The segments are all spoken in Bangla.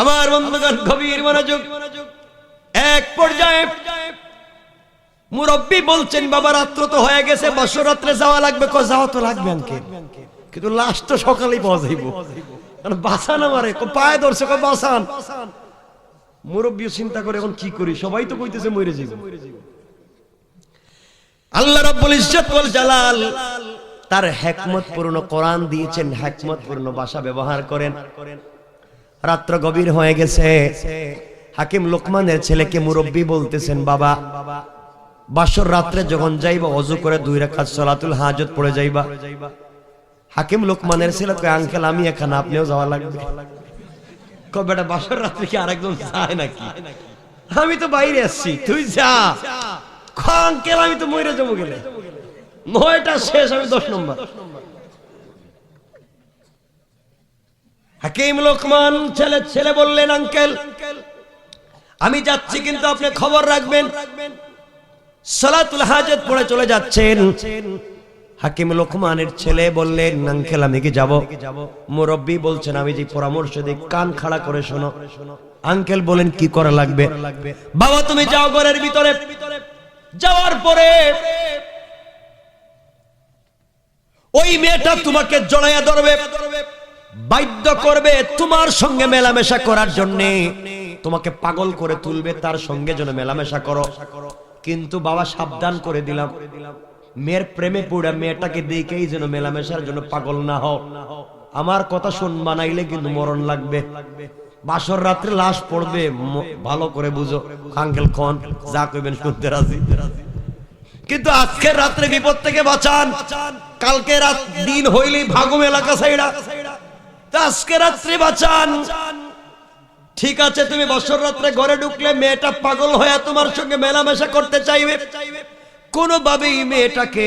আমার বন্ধুগণ, গভীর মনোযোগ। এক পর্যায়ে মুরব্বী বলছেন, বাবা, রাত্র তো হয়ে গেছে, বছর রাত্রে যাওয়া লাগবে। ক যাওয়া তো লাগবে আনকে। কিন্তু লাস্ট তো সকালেই পাওয়া যাইব। বাসান আমারে। পায়ে ধরছে ক বাসান মুরব্বী চিন্তা করে, এখন কি করি? সবাই তো কইতেছে, মরে যাইব। আল্লাহ রাব্বুল ইজ্জত ওয়াল জালাল তার হিকমত পূর্ণ কোরআন দিয়েছেন, হিকমত পূর্ণ ভাষা ব্যবহার করেন। রাত্র গভীর হয়ে গেছে। হাকিম লোকমানের ছেলেকে মুরব্বী বলতেছেন, বাবা, বাসর রাত্রে যখন যাইবা, অজু করে দুই রাকাত সালাতুল হাজত পড়ে যাইবা। হাকিম লোকমানের ছেলে কয় আঙ্কেল, আমি এখানে, আপনিও যাওয়া লাগবে। বেটা, বাসর রাত্রে কি আরেকজন যায় নাকি? আমি তো বাইরে আসছি, তুই যা। আঙ্কেল, আমি তো মরে যাব গেলে। নয়টা শেষ, আমি দশ নম্বর। হাকিম লোকমান ছেলে ছেলে বললেন, আঙ্কেল, আমি যাচ্ছি কিন্তু আপনি খবর রাখবেন। সালাতুল হাজত পড়ে চলে যাচ্ছেন। হাকিম লোকমানের ছেলে বললেন, আঙ্কেল, আমি কি যাব? মুরব্বী বলছেন, আমি যে পরামর্শ দিই কান খাড়া করে শোনো। আঙ্কেল বলেন কি করা লাগবে? বাবা, তুমি যাও ঘরের ভিতরে। যাওয়ার পরে ওই মেয়েটা তোমাকে জড়াইয়া ধরবে। বাধ্য করবে তোমার সঙ্গে মেলামেশা করার জন্য। তোমাকে পাগল করে তুলবে, তার সঙ্গে যেন মেলামেশা করো। কিন্তু বাবা, সাবধান করে দিলাম। মেয়ের প্রেমে পড়ে মেয়েটাকে দেখেই যেন মেলামেশার জন্য পাগল না হও। আমার কথা শুন বানাইলে কিন্তু মরণ লাগবে। বাসর রাত্রে লাশ পড়বে ভালো করে বুঝো। আঙ্কেল খন যা কইবেন শুনতে রাজি। কিন্তু আজকের রাত্রে বিপদ থেকে বাঁচান। কালকে রাত দিন হইলেই ভাগুম এলাকা সাইডা। আজকে রাত্রে বাঁচান। ঠিক আছে, তুমি বছর রাত্রে ঘরে ঢুকলে মেয়েটা পাগল হয়ে তোমার সঙ্গে মেলামেশা করতে চাইবে। কোনোভাবেই মেয়েটাকে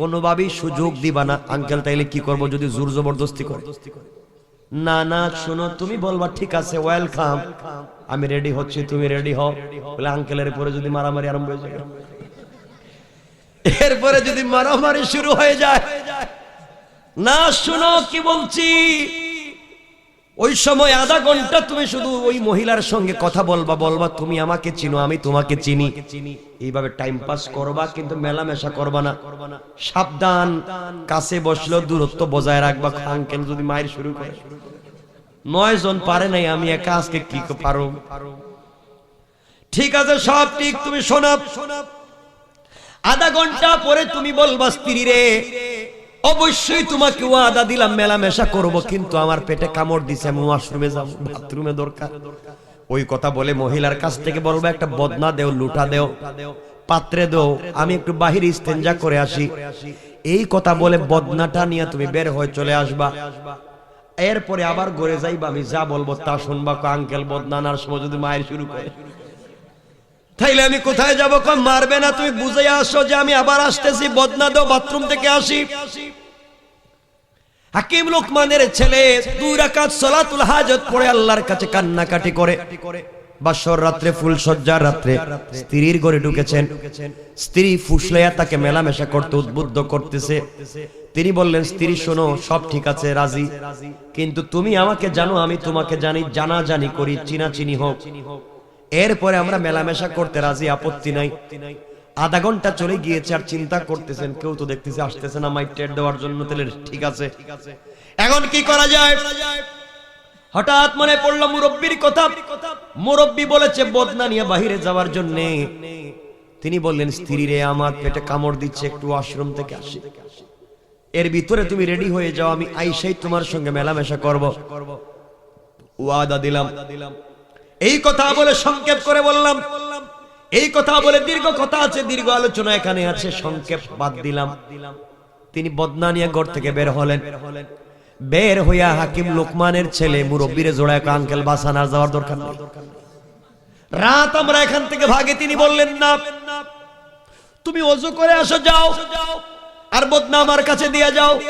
কোনোভাবেই সুযোগ দিবা না। আঙ্কেল, তাইলে কি করব যদি জোর জবরদস্তি করে? না না, শোনো, তুমি বলবা, ঠিক আছে ওয়েলকাম আমি রেডি হচ্ছি, তুমি রেডি হও। বলে, আঙ্কেলের পরে যদি মারামারি আরম্ভ হয়ে যায়। এরপরে যদি মারামারি শুরু হয়ে যায়। না, শোনো, কি বলছি? ওই সময় আধা ঘণ্টা তুমি শুধু ওই মহিলার সঙ্গে কথা বলবা বলবা, তুমি আমাকে চিনো, আমি তোমাকে চিনি। এইভাবে টাইম পাস করবা, কিন্তু মেলামেশা করবা না। সাবধান, কাছে বসল দূরত্ব বজায় রাখবা আঙ্কেল যদি মায়ের শুরু করে। নয় জন পারে নাই, আমি একা আজকে কি পারো? ঠিক আছে, সব ঠিক, তুমি শোনাব শোনাব আধা ঘণ্টা পরে তুমি বলবা, স্ত্রী রে অবশ্যই তোমাকে ওয়াদা দিলাম, মেলামেশা করব, কিন্তু আমার পেটে কামড় দিছে, আমি ওয়াশরুমে যাব, বাথরুমে দরকার। ওই কথা বলে মহিলার কাছ থেকে বলব একটা বদনা দেও, লুটা দেও, পাত্রে দেও, আমি একটু বাহিরে ইস্তেঞ্জা করে আসি। এই কথা বলে বদনাটা নিয়ে তুমি বের হয়ে চলে আসবা। এরপরে আবার ঘরে যাইবা, আমি যা বলব তা শুনবা আঙ্কেল বদনানার সময় যদি মায়ের শুরু করে। তাইলে আমি কোথায় যাব? মারবে না, তুমি বুঝে আসো যে আমি আবার আসতেছি, বদনা দেও, বাথরুম থেকে আসি। হাকিম লোকমানের ছেলে দুই রাকাত সালাতুল হাজত পড়ে আল্লাহর কাছে কান্নাকাটি করে। বাসর রাত্রে, ফুল সজ্জার রাত্রে স্ত্রীর ঘরে ঢুকেছেন। স্ত্রী ফুসলাইয়া তাকে মেলামেশা করতে উদ্বুদ্ধ করতেছে। তিনি বললেন, স্ত্রী, শোনো, সব ঠিক আছে, রাজি। কিন্তু তুমি আমাকে জানো, আমি তোমাকে জানি জানা জানি করি চিনা চিনি হোক। এরপরে আমরা মেলামেশা করতে রাজি, আপত্তি নাই। আধা ঘণ্টা চলে গিয়েছে আর চিন্তা করতেছেন, কেউ তো দেখতেছে আসতেছে না, মাইক টেট দেওয়ার জন্য তাহলে ঠিক আছে। এখন কি করা যায়? হঠাৎ মনে মুরব্বীর কথা। বলেছে, বদনা নিয়ে বাহিরে যাওয়ার তিনি বললেন, স্ত্রী রে, আমার পেটে কামড় দিচ্ছে, একটু আশ্রম থেকে আসি। এর ভিতরে তুমি রেডি হয়ে যাও, আমি আইসাই তোমার সঙ্গে মেলামেশা করব। ওয়াদা দিলাম। এই কথা বলে সংক্ষেপ করে বললাম এই কথা বলে দীর্ঘ কথা আছে, দীর্ঘ আলোচনা এখানে আছে, সংক্ষেপ বাদ দিলাম। তিনি বদনা নিয়ে ঘর থেকে বের হলেন। বের হইয়া হাকিম লোকমানের ছেলে, মুরব্বীরে জোড়ায় আঙ্কেল বাসানার যাওয়ার দরকার নেই। রাত আমরা এখান থেকে ভাগে, তিনি বললেন, না, তুমি অজু করে আসো, যাও। আর বদনা আমার কাছে দিয়ে যাও।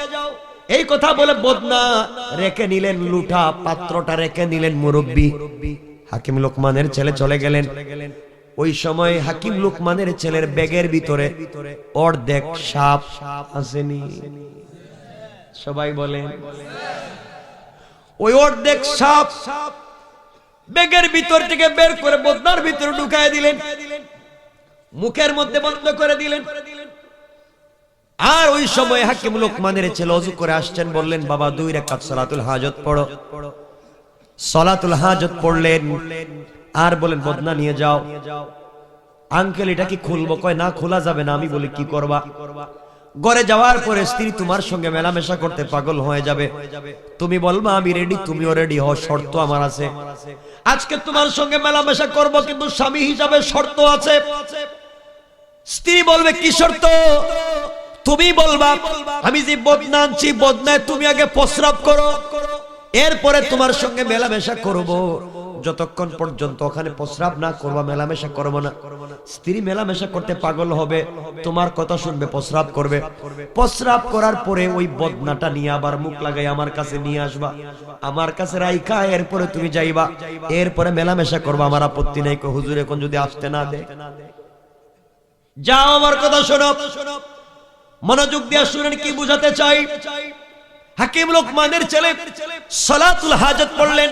এই কথা বলে বদনা রেখে নিলেন লুঠা, পাত্রটা রেখে নিলেন মুরব্বী। হাকিম লোকমানের ছেলে চলে গেলেন। ওই সময় হাকিম লোকমানের ছেলের ব্যাগের ভিতরে অর্ধেক সাপ আসেনি। সবাই বলে ওই অর্ধেক সাপ বেগের ভিতর থেকে বের করে বদনার ভিতরে ঢুকায় দিলেন। মুখের মধ্যে বন্ধ করে দিলেন। আর ওই সময় হাকিম লোকমানের ছেলে অজু করে আসছেন, বললেন, বাবা, দুই রেখাত সলাতুল হাজত পড়ো। সলাতুল হাজত পড়লেন। আর বলেন বদনা নিয়ে যাও। আঙ্কেল এটা কি খুলবো? কয় না খোলা যাবে না আমি বলি কি করবা? ঘরে যাওয়ার পরে স্ত্রী তোমার সঙ্গে মেলামেশা করতে পাগল হয়ে যাবে। তুমি বলবা আমি রেডি তুমিও রেডি হও শর্ত আমার আছে। আজকে তোমার সঙ্গে মেলামেশা করব কিন্তু স্বামী হিসাবে শর্ত আছে। স্ত্রী বলবে কি শর্ত? তুমি বলবা আমি যে বদনা আনছি বদনায় তুমি আগে প্রস্রাব করো। এরপরে তোমার সঙ্গে মেলামেশা করব। যতক্ষণ পর্যন্ত ওখানে প্রস্রাব না করবা, মেলামেশা করব না। স্ত্রী মেলামেশা করতে পাগল হবে, তোমার কথা শুনবে, প্রস্রাব করবে। প্রস্রাব করার পরে ওই বদনাটা নিয়ে আবার মুখ লাগাই, আমার কাছে নিয়ে আসবা। আমার কাছে রাইখা, এরপরে তুমি যাইবা। এরপরে মেলামেশা করবা, আমার আপত্তি নেই। হুজুর, এখন যদি আসতে না দে। যাও, আমার কথা শোনো। মনোযোগ দিয়ে শুনেন, কি বুঝাতে চাই? হাকিম লোকমানের ছেলে সালাতুল হাজত পড়লেন।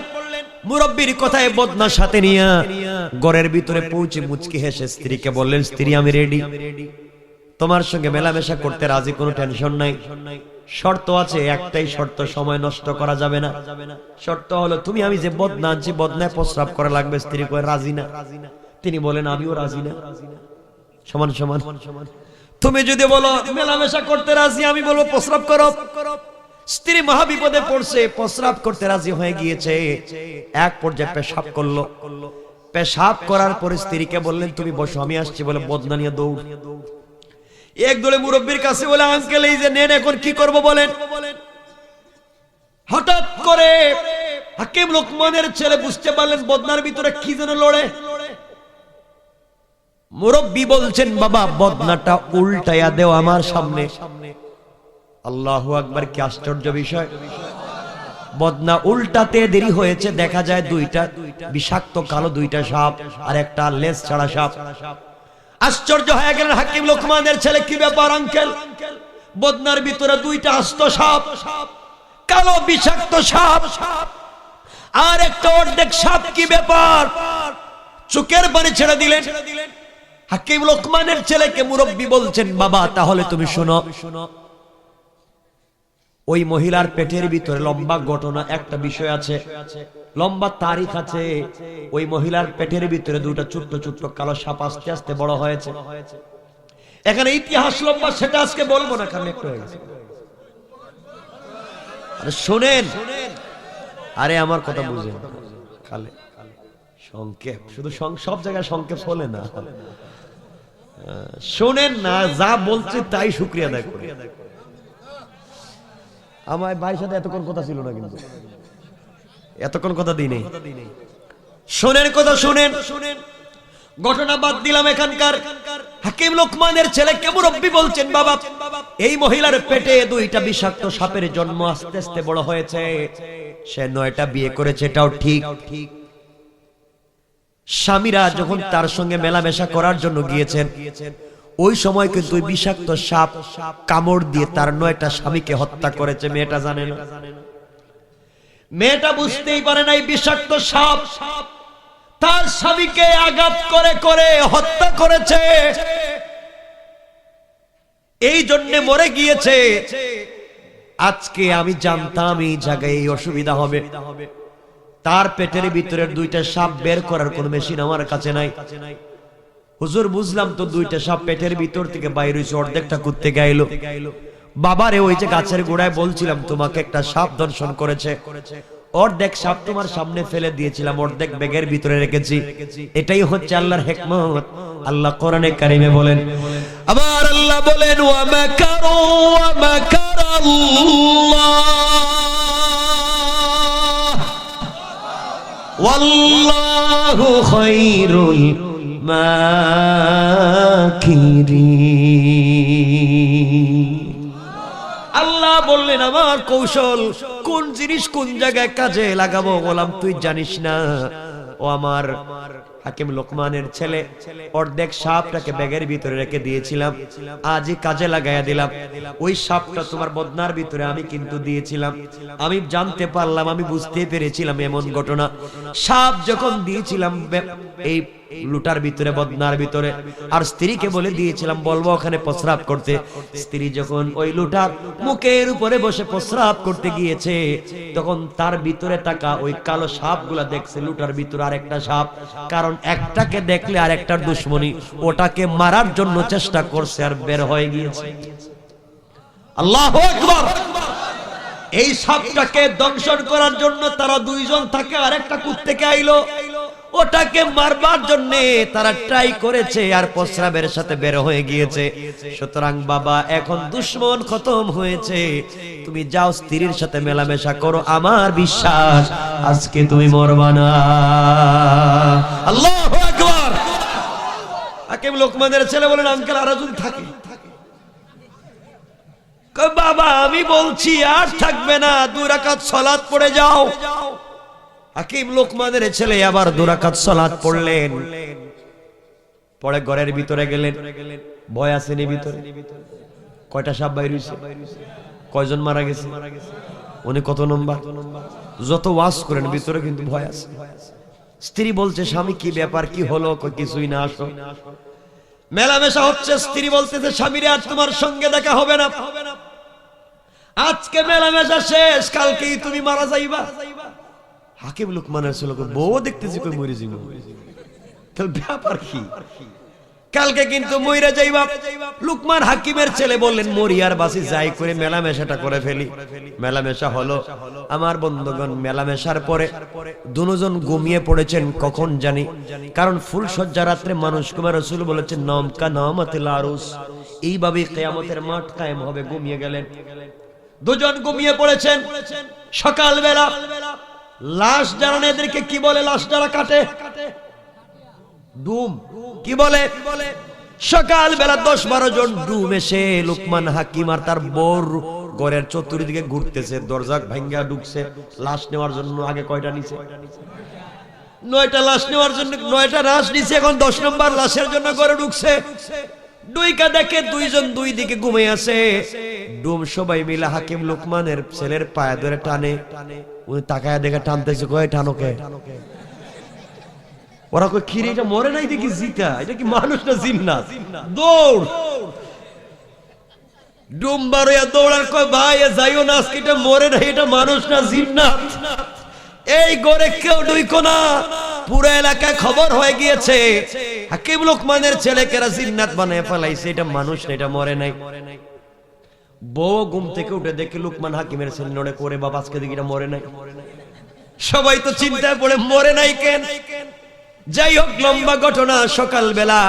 মুরব্বির কথায় বদনা সাথে নিয়া ঘরের ভিতরে পৌঁছে মুচকি হেসে স্ত্রীকে বললেন, স্ত্রী, আমি রেডি তোমার সঙ্গে মেলামেশা করতে রাজি কোনো টেনশন নাই। শর্ত আছে, একটাই শর্ত, সময় নষ্ট করা যাবে না। শর্ত হলো, তুমি আমি যে বদনা আনছি, বদনায় প্রস্রাব করা লাগবে। স্ত্রী কয়ে, রাজি না। তিনি বলেন, আমিও রাজি না। সমান সমান। তুমি যদি বলো, মেলামেশা করতে রাজি, আমি বলব, প্রস্রাব করো। স্ত্রী মহাবিপদে পড়ছে, প্রস্রাব করতে রাজি হয়ে গিয়েছে। এক পর্যায়ে পেশাব করল। পেশাব করার পরে স্ত্রীকে বললেন, তুমি বসো, আমি আসছি, বলে বদনা নিয়ে দৌড়। এক দলে মুরব্বীর কাছে বলে, আঙ্কেল, এই যে নেন, এখন কি করব বলেন? হঠাৎ করে হাকিম লোকমানের ছেলে বুঝতে পারলেন, বদনার ভিতরে কি যেন লড়ে। মুরব্বী বলছেন, বাবা, বদনাটা উল্টাইয়া দেও আমার সামনে। আল্লাহ আকবার, কি আশ্চর্য বিষয়। বদনা উল্টাতে দেরি হয়েছে, দেখা যায় দুইটা, বিষাক্ত কালো দুইটা সাপ আর একটা লেস ছাড়া সাপ। আশ্চর্য হয়ে গেলেন হাকিম লোকমানের ছেলে, কি ব্যাপার আঙ্কেল? বদনার ভিতরে দুইটা আস্ত সাপ, কালো বিষাক্ত সাপ আর একটা অর্ধেক সাপ, কি ব্যাপার? চোখের পানি ছেড়ে দিলেন। হাকিম লোকমানের ছেলেকে মুরব্বী বলছেন, বাবা, তাহলে তুমি শোনো শোনো ওই মহিলার পেটের ভিতরে লম্বা ঘটনা, একটা বিষয় আছে। লম্বা তারিখ আছে। ওই মহিলার পেটের ভিতরে দুটো ছোট্ট ছোট্ট কালো সাপ আস্তে আস্তে বড় হয়েছে। এখানে ইতিহাস লম্বা, সেটা আজকে বলব না, কারণ একটু হয়ে শোনেন। আরে আমার কথা বুঝেন। কালে সংক্ষেপ। শুধু সব জায়গায় সংক্ষেপ হলে না। শোনেন না, যা বলছে তাই শুক্রিয়া করে। আমার ভাইয়ের সাথে এতক্ষণ কথা ছিল না কিন্তু। এতক্ষণ কথা দিই নেই। শোনেন, কথা শুনেন। শুনেন ঘটনা বাদ দিলাম এখানকার। হাকিম লোকমানের ছেলে কেমন রব্বি বলছেন, বাবা, এই মহিলার পেটে দুইটা বিষাক্ত সাপের জন্ম আস্তে আস্তে বড় হয়েছে। সে নয়টা বিয়ে করেছে, এটাও ঠিক ঠিক। স্বামীরা যখন তার সঙ্গে মেলামেশা করার জন্য গিয়েছেন ওই সময় কিন্তু ওই বিষাক্ত সাপ কামড় দিয়ে তার নয়টা স্বামীকে হত্যা করেছে মেয়েটা জানে না। মেয়েটা বুঝতেই পারে না এই বিষাক্ত সাপ। তার স্বামীকে আঘাত করে করে হত্যা করেছে। এই জন্য মরে গিয়েছে। আজকে আমি জানতাম এই জায়গায় এই অসুবিধা হবে। তার পেটের ভিতরে দুইটা সাপ বের করার কোন মেশিন আমার কাছে নাই। হুজুর, বুঝলাম তো দুইটা সাপ পেটের ভিতর থেকে বাইরে হয়েছে অর্ধেকটা করতে গাইলো। বাবারে, ওই যে গাছের গোড়ায় বলছিলাম তোমাকে একটা সাপ দর্শন করেছে। অর্ধেক সাপ তোমার সামনে ফেলে দিয়েছিলাম, অর্ধেক ব্যাগের ভিতরে রেখেছি। এটাই হচ্ছে আল্লাহর হেকমত। আল্লাহ কোরআনে কারিমে বলেন, আবার আল্লাহ বলেন, ওয়া মাকারু, ওয়া মাকারাল্লাহ ওয়াল্লাহু আল্লাহ বললেন, আমার কৌশল, কোন জিনিস কোন জায়গায় কাজে লাগাবো? বললাম, তুই জানিস না। ও আমার হাকিম লোকমানের ছেলে, অর্ধেক সাপটাকে ব্যাগের ভিতরে রেখে দিয়েছিলাম। আজই কাজে লাগাইয়া দিলাম। ওই সাপটা তোমার বদনার ভিতরে আমি কিন্তু দিয়েছিলাম। আমি জানতে পারলাম, আমি বুঝতে পেরেছিলাম এমন ঘটনা। সাপ যখন দিয়েছিলাম এই লুটার ভিতরে, বদনার ভিতরে, আর স্ত্রীকে বলে দিয়েছিলাম, বলব ওখানে প্রস্রাব করতে। স্ত্রী যখন ওই লুটার মুখের উপরে বসে প্রস্রাব করতে গিয়েছে, তখন তার ভিতরে তাকা ওই কালো সাপগুলা দেখছে, লুটার ভিতরে আরেকটা সাপ। কারণ একটাকে দেখলে আর একটার দুশ্মনী, ওটাকে মারার জন্য চেষ্টা করছে আর বের হয়ে গিয়েছে। আল্লাহ এই সাপটাকে দংশন করার জন্য তারা দুইজন থাকে আর একটা কুত্তেকে আইলো? ওটাকে মারবার জন্য তারা ট্রাই করেছে আর প্রস্রাবের সাথে বের হয়ে গিয়েছে। সুতরাং বাবা, এখন দুশ্মন খতম হয়েছে। তুমি যাও, স্ত্রীর সাথে মেলামেশা করো। আমার বিশ্বাস, আজকে তুমি মরবা না। আল্লাহ আকবার! হাকিম লোকমানের ছেলে বলেন, আঙ্কেল, আরও যদি থাকে। বাবা, আমি বলছি, আর থাকবে না। দুরাকাত সলাৎ পড়ে যাও। হাকিম লোকমানের ছেলে আবার দুরাকাত সলাৎ পড়লেন। পরে ঘরের ভিতরে গেলেন। ভয় আসেনি ভিতরে। কয়টা সাপ বাইর হইছে? কয়জন মারা গেছে? উনি কত নম্বর? যত ওয়াজ করেন, ভিতরে কিন্তু ভয় আছে। স্ত্রী বলছে, স্বামী, কি ব্যাপার? কি হলো? কিছুই না, আসো। মেলামেশা হচ্ছে, স্ত্রী বলতেছে, স্বামীরে আর তোমার সঙ্গে দেখা হবে না। আজকে মেলামেশা শেষ, কালকেই তুমি মারা যাইবা। হাকিম লুকমানের ছিল বউ দেখতেছি, কই মরে যাইব? তাহলে ব্যাপার কি? কালকে কিন্তু মইরা যাইবা। লুকমান হাকিমের ছেলে বললেন মরিয়ার বাসি যাই করে মেলামেশাটা করে ফেলি। মেলামেশা হলো, আমার বন্ধুগণ, মেলামেশার পরে দুজন ঘুমিয়ে পড়েছেন, কখন জানি? কারণ ফুল সজ্জা রাত্রে মানুষ কুমার রসুল বলেছেন নমকা নমাতিল আরুস। এইভাবে কেয়ামতের মাঠ কায়েম হবে, ঘুমিয়ে গেলেন। দুজন ঘুমিয়ে পড়েছেন। সকালবেলা লাশ যারা এদেরকে কি বলে? লাশ যারা কাটে? ডুম। কি বলে? সকাল বেলা দশ বারো জন ডুম এসে লুকমান হাকিম আর তার বোর ঘরের চতুর্দিকে ঘুরতেছে, দরজা ভাঙ্গা ঢুকছে, লাশ নেওয়ার জন্য আগে কয়টা নিছে? নয়টা লাশ নেওয়ার জন্য, নয়টা লাশ নিছে, এখন দশ নম্বর লাশের জন্য ঘরে ঢুকছে। দুইকা দেখে দুইজন দুই দিকে ঘুমে আছে। ডুম সবাই মিলে হাকিম লোকমানের ছেলের পায়ে ধরে টানে টানে। উনি তাকায় দেখে টানতেছে, কয় টানোকে ওরা কই খিরে এটা মরে নাই দেখি জিতা এটা কি মানুষ না জিন্নাত? দৌড়! ডুম বারোয়া দৌড়ার কয়, ভাই যাইও না, আজকে এটা মরে নাই, এটা মানুষ না জিন্নাত। এই গড়ে কেউ ডুইকো না। পুরো এলাকায় খবর হয়ে গিয়েছে, হাকিম লোকমানের ছেলেকেরা জিন্নাত বানায় ফেলাইছে, এটা মানুষ না, এটা মরে নাই। বউ ঘুম থেকে উঠে দেখে লুকমান হাকিমের ছেলে নড়ে করে বাবা আজকে দেখি মরে নাই। সবাই তো চিন্তায় পড়ে, মরে নাই কেন? যাই হোক, লম্বা ঘটনা সকাল বেলা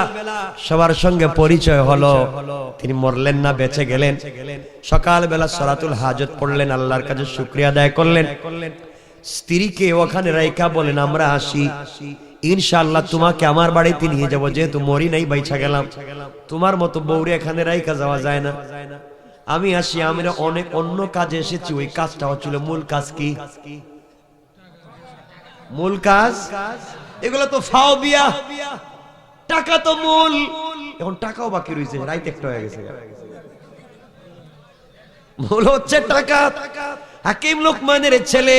সবার সঙ্গে পরিচয় হলো। তিনি মরলেন না, বেঁচে গেলেন। সকাল বেলা সরাতুল হাজত পড়লেন, আল্লাহর কাছে শুক্রিয়া আদায় করলেন। স্ত্রীকে ওখানে রাইকা বলেন, আমরা আসি। ইনশাআল্লাহ তোমাকে আমার বাড়িতে নিয়ে যাব, যেহেতু মরি নাই বাইছা গেলাম। তোমার মতো বৌরে এখানে রাইকা যাওয়া যায় না। আমি আসি, আমরা অনেক অন্য কাজে এসেছি, ওই কাজটা হচ্ছিল মূল কাজ কি? মূল কাজ? এগুলো তো ফাও বিয়া। টাকা তো মূল। এখন টাকাও বাকি রয়েছে রাইত একটা হয়ে গেছে। মূল হচ্ছে টাকা। হাকিম লোকমানের ছেলে।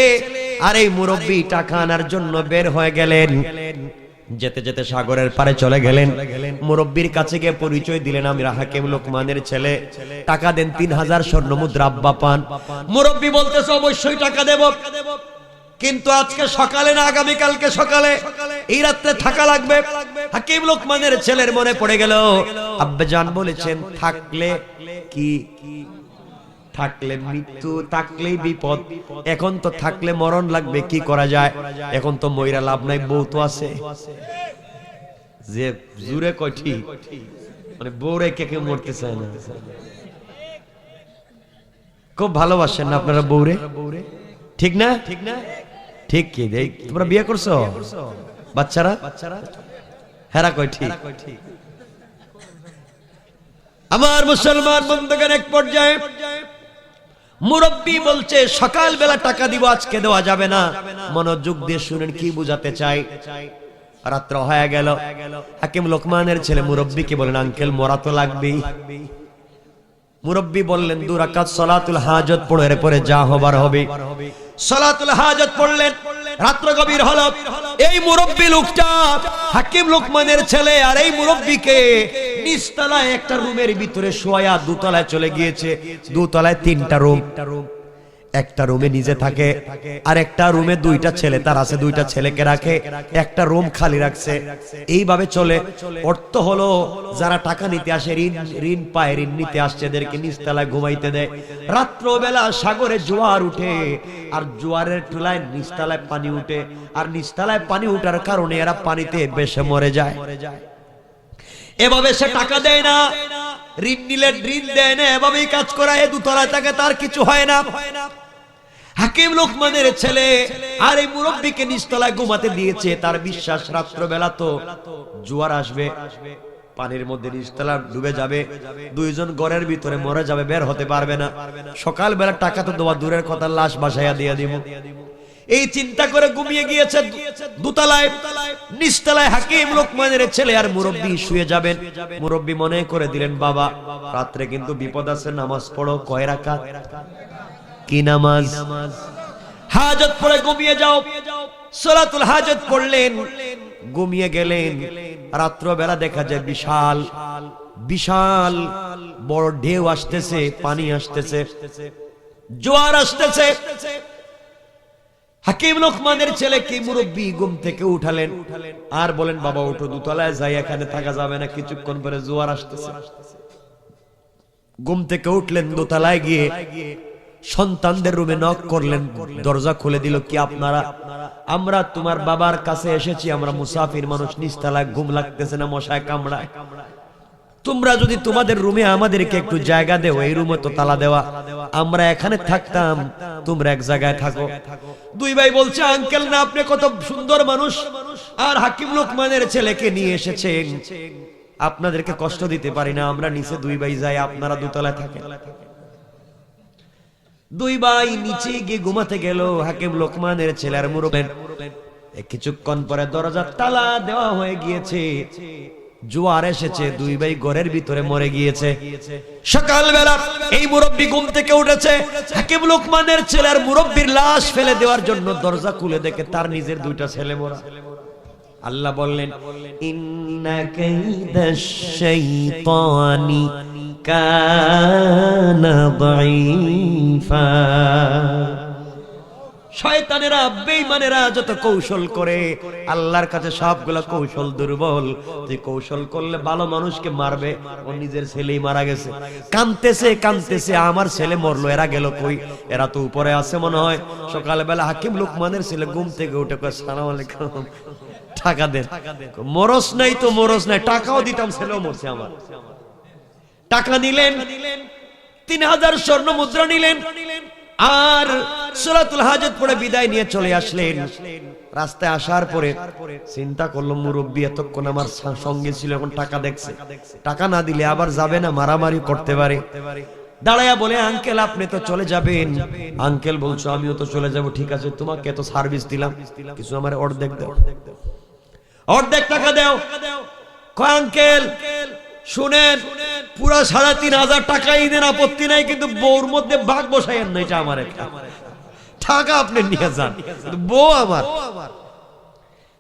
আর এই মুরব্বী, টাকা আনার জন্য বের হয়ে গেলেন। যেতে যেতে সাগরের পারে চলে গেলেন। মুরব্বীর কাছে গিয়ে পরিচয় দিলেন আমি হাকিম লোকমানের ছেলে। টাকা দেন তিন হাজার স্বর্ণ মুদ্রা আব্বা পান। মুরব্বী বলতেছে অবশ্যই টাকা দেব। কিন্তু আজকে সকালে না আগামী কালকে সকালে। এই রাত্রে থাকা লাগবে। হাকিম লোকমানের ছেলের মনে পড়ে গেল আব্বাজান বলেছেন থাকলে কি থাকলে মৃত্যু, থাকলেই বিপদ। এখন তো থাকলে মরণ লাগবে, কি করা যায়? এখন তো ময়রা লাভ নাই বউ তো আছে। যে জুড়ে কয় ঠিক মানে বউরে কে কেউ মরতে চায় না? খুব ভালোবাসেন না আপনারা বউরে? ঠিক না? ঠিক না ঠিক কি? এই তোমরা বিয়ে করছ? বাচ্চারা বাচ্চারা? হেরা কয় ঠিক। আমার মুসলমান বন্ধুগণ, এক পর্যায়ে মুরব্বী বলছে সকাল বেলা টাকা দিব, আজকে দেওয়া যাবে না। মনোযোগ দিয়ে শুনেন, কি বুঝাতে চাই? রাত্র হয়ে গেল। হাকিম লোকমানের ছেলে মুরব্বীকে বলেন আঙ্কেল, মরা তো লাগবেই। মুরব্বী বললেন দু রাকাত সলাতুল হাজত পড়ে পরে যা হবার হবে। সলাতুল হাজত পড়লেন। রাত্র গভীর হল। এই মুরব্বী লোকটা হাকিম লোকমানের ছেলে আর এই মুরব্বীকে নিচতলায় একটা রুমের ভিতরে শোয়া দুতলায় চলে গিয়েছে। দুতলায় তিনটা রুম। একটা রুমে নিজে থাকে আর একটা রুমে দুইটা ছেলে তার আছে দুইটা ছেলেকে রাখে একটা রুম খালি রাখছে। এইভাবে চলে। অর্থ হলো যারা টাকা নিতে আসে ঋণ ঋণ পায় ঋণ নিতে আসছে এদেরকে নিচতলায় ঘুমাইতে দেয়। রাত্রবেলা সাগরে জোয়ার উঠে আর জোয়ারের টুলায় নিচতলায় পানি উঠে। আর নিচতলায় পানি উঠার কারণে এরা পানিতে বেশে মরে যায়। এভাবে সে টাকা দেয় না। ঋণ নিলে ঋণ দেয় না, এভাবেই কাজ করায়, দুতলায় থাকে তার কিছু হয় না। হাকিম লোকমানের ছেলে আর এই মুরব্বীকে নিচতলায় ঘুমাতে দিয়েছে, তার বিশ্বাস রাত্রবেলা তো জোয়ার আসবে। পানির মধ্যে নিচতলা ডুবে যাবে, দুইজন ঘরের ভিতরে মরে যাবে, বের হতে পারবে না। সকালবেলা টাকা তো দেওয়া দূরের কথা, লাশ বাসাইয়া দিয়ে দিব। এই চিন্তা করে ঘুমিয়ে গিয়েছে দুতলায়, নিচতলায় হাকিম লোকমানের ছেলে আর মুরব্বী শুয়ে যাবেন। মুরব্বী মনে করে দিলেন, বাবা, রাত্রে কিন্তু বিপদ আছে, নামাজ পড়ো, কয় রাকাত? কি নামাজ? হাজত পড়ে ঘুমিয়ে যাও। সলাতুল হাজত পড়লেন। ঘুমিয়ে গেলেন। রাত্রবেলা দেখা যায় বিশাল বিশাল বড় ঢেউ আসতেছে, পানি আসতেছে। জোয়ার আসতেছে। হাকিম লোকমানের ছেলে কি মুরব্বী ঘুম থেকে উঠালেন? আর বলেন, বাবা, উঠো দুতলায়, যাই, এখানে থাকা যাবে না, কিছুক্ষণ পরে জোয়ার আসতেছে। ঘুম থেকে উঠলেন দোতলায় গিয়ে, সন্তানদের রুমে নক করলেন। দরজা খুলে দিল, কি আপনারা? আমরা তোমার বাবার কাছে এসেছি, আমরা মুসাফির মানুষ নিস্তালায় ঘুম লাগতেছে না, মশায় কামড়ায়। তোমরা যদি তোমাদের রুমে আমাদেরকে একটু জায়গা দেও, এই রুমে তো তালা দেওয়া। আমরা এখানে থাকতাম, তোমরা এক জায়গায় থাকো। দুই ভাই বলছে, আঙ্কেল না, আপনি কত সুন্দর মানুষ। আর হাকিম লোকমানের ছেলেকে নিয়ে এসেছেন। আপনাদেরকে কষ্ট দিতে পারি না, আমরা নিচে দুই ভাই যাই, আপনারা দুতলায় থাকেন। দুই ভাই নিচে গিয়ে ঘুমাতে গেল, হাকিম লোকমানের ছেলের মুরবেন কিছুক্ষণ পরে দরজার তালা দেওয়া হয়ে গিয়েছে। জোয়ার এসেছে দুই ভাই ঘরের ভিতরে মরে গিয়েছে। সকালবেলা এই মুরব্বী ঘুম থেকে উঠেছে। হাকিম লোকমানের ছেলের মুরব্বীর লাশ ফেলে দেওয়ার জন্য দরজা খুলে দেখে তার নিজের দুইটা ছেলে মরা। আল্লাহ বললেন ইন্না শাইতানি কানা দাঈফা। শয়তানেরা, বেঈমানেরা যত কৌশল করে, আল্লাহর কাছে সবগুলা কৌশল দুর্বল। যে কৌশল করলে ভালো মানুষকে মারবে, ও নিজের ছেলেই মারা গেছে। কানতেছে কানতেছে, আমার ছেলে মরলো, এরা গেল কই? এরা তো উপরে আছে মনে হয়। সকালবেলা হাকিম লোকমানের ছেলে ঘুম থেকে উঠে কয়, সালাম আলাইকুম, টাকা দেন। মরস নাই তো, মরস নাই, টাকাও দিতাম, ছেলেও মরছে আমার। টাকা নিলেন, তিন হাজার স্বর্ণ মুদ্রা নিলেন। আর সুরাতুল হাজত পড়ে বিদায় নিয়ে চলে আসলেন। রাস্তায় আসার পরে চিন্তা করল, মুরব্বী এতক্ষণ আমার সঙ্গে ছিল, এখন টাকা দেখছে। টাকা না দিলে আবার যাবে না, মারামারি করতে পারে। দাঁড়ায়া বলে, আঙ্কেল, আপনি তো চলে যাবেন। আঙ্কেল, বলছো, আমিও তো চলে যাব, ঠিক আছে, তোমাকে তো সার্ভিস দিলাম, কিছু আমার অর্ধেক দাও। অর্ধেক টাকা দাও? আঙ্কেল? শুনেন, পুরা সাড়ে তিন হাজার টাকাই দেন আপত্তি নাই, কিন্তু বউর মধ্যে বাঘ বসাইয়েন না, এটা আমার একটা। টাকা আপনি নিয়ে যান বউ আমার।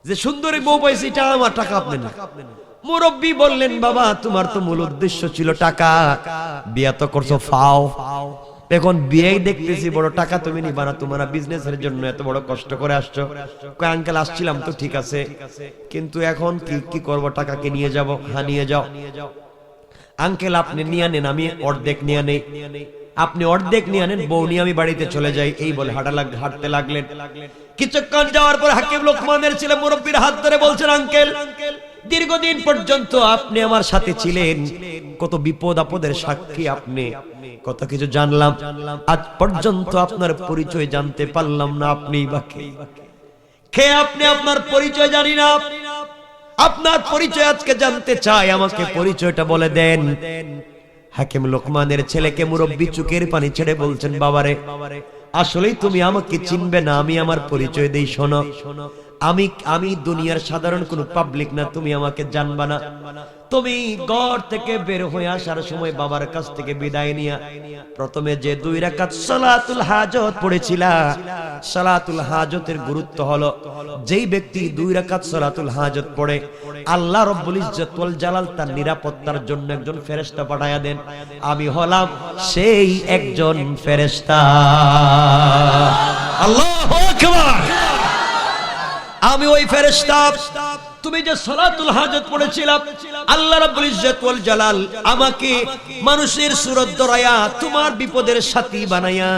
যে সুন্দরী বউ পাইছি, এটা আমার টাকা আপনি না মুরব্বী বললেন, বাবা, তোমার তো মূল উদ্দেশ্য ছিল টাকা। বিয়া তো করছ, ফাও। এখন বিয়ে দেখতেছি বড় টাকা তুমি নিবা না তোমার বিজনেসের জন্য এত বড় কষ্ট করে আসছো। কয় আঙ্কেল আসছিলাম তো ঠিক আছে। কিন্তু এখন কি কি করব টাকাকে নিয়ে যাব? হ্যাঁ নিয়ে যাও। আঙ্কেল আপনি নিয়ে নেন আমি অর্ধেক নিয়ে নেই। আপনি অর্ধেক নিয়ে আনেন বউ নিয়ে আমি বাড়িতে চলে যাই। এই বলে হাঁটা লাগ হাঁটতে লাগলেন। কিছুক্ষণ যাওয়ার পর হাকিম লোকমানের ছেলে মুরব্বীর হাত ধরে বলছেন আঙ্কেল আঙ্কেল দীর্ঘদিন পর্যন্ত আপনি আমার সাথে ছিলেন। কত বিপদ আপদের সাক্ষী আপনি। কত কিছু জানলাম। আজ পর্যন্ত আপনার পরিচয় জানতে পারলাম না আপনি বাকি কে আপনি আপনার পরিচয় জানি না। আপনার পরিচয় আজকে জানতে চাই। আমাকে পরিচয়টা বলে দেন। হাকিম লোকমানের ছেলেকে মুরব্বী চুকের পানি ছেড়ে বলছেন, বাবারে, আসলেই তুমি আমাকে চিনবে না। আমি আমার পরিচয় দেই, শোনো। আমি আমি দুনিয়ার সাধারণ কোনো পাবলিক না, তুমি আমাকে জানবা না। তুমি ঘর থেকে বের হয়ে আসার সময় বাবার কাছ থেকে বিদায় নিয়া প্রথমে যে দুই রাকাত সালাতুল হাজত পড়েছিলা, সালাতুল হাজতের গুরুত্ব হলো যেই ব্যক্তি দুই রাকাত সালাতুল হাজত পড়ে, আল্লাহ রব্বুল ইজ্জত ওয়াল জালাল তার নিরাপত্তার জন্য একজন ফেরেশতা পাঠায়া দেন। আমি হলাম সেই একজন ফেরেশতা। আল্লাহু আকবার! আমি ওই ফেরেশতা। তুমি যে সালাতুল হাজত পড়েছিলাম, আল্লাহ রাব্বুল ইজ্জত ওয়াল জালাল আমাকে মানুষের সুরত দরায়া তোমার বিপদের সাথী বানায়া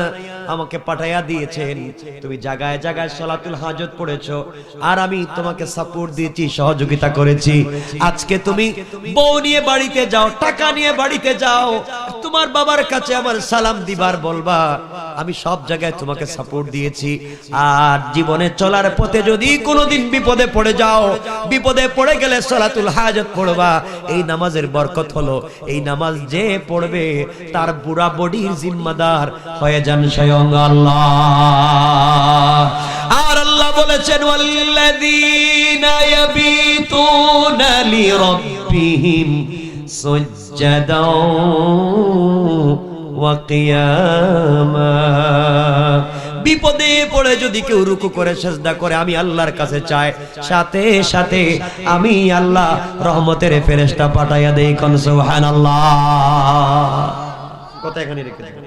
আমাকে পাঠাইয়া দিয়েছেন। তুমি জায়গায় জায়গায় সালাতুল হাজত পড়েছো। আর আমি তোমাকে সাপোর্ট দিয়েছি, সহযোগিতা করেছি। আজকে তুমি বউ নিয়ে বাড়িতে যাও, টাকা নিয়ে বাড়িতে যাও। তোমার বাবার কাছে আমার সালাম দিবার বলবা। আমি সব জায়গায় তোমাকে সাপোর্ট দিয়েছি। আর জীবনে চলার পথে যদি কোনোদিন বিপদে পড়ে যাও, বিপদে পড়ে গেলে সলাতুল হাজত পড়বা। এই নামাজের বরকত হলো, এই নামাজ যে পড়বে, তার বুড়া বডির জিম্মাদার হয়ে যান স্বয়ং। আল্লাহ। আর আল্লাহ বলেছেন বিপদে পড়ে যদি কেউ রুকু করে, সেজদা করে, আমি আল্লাহর কাছে চাই, সাথে সাথে আমি আল্লাহ রহমতের ফেরেশতা পাঠাইয়া দেই কোন, সুবহানাল্লাহ। কথা এখানে রেখে।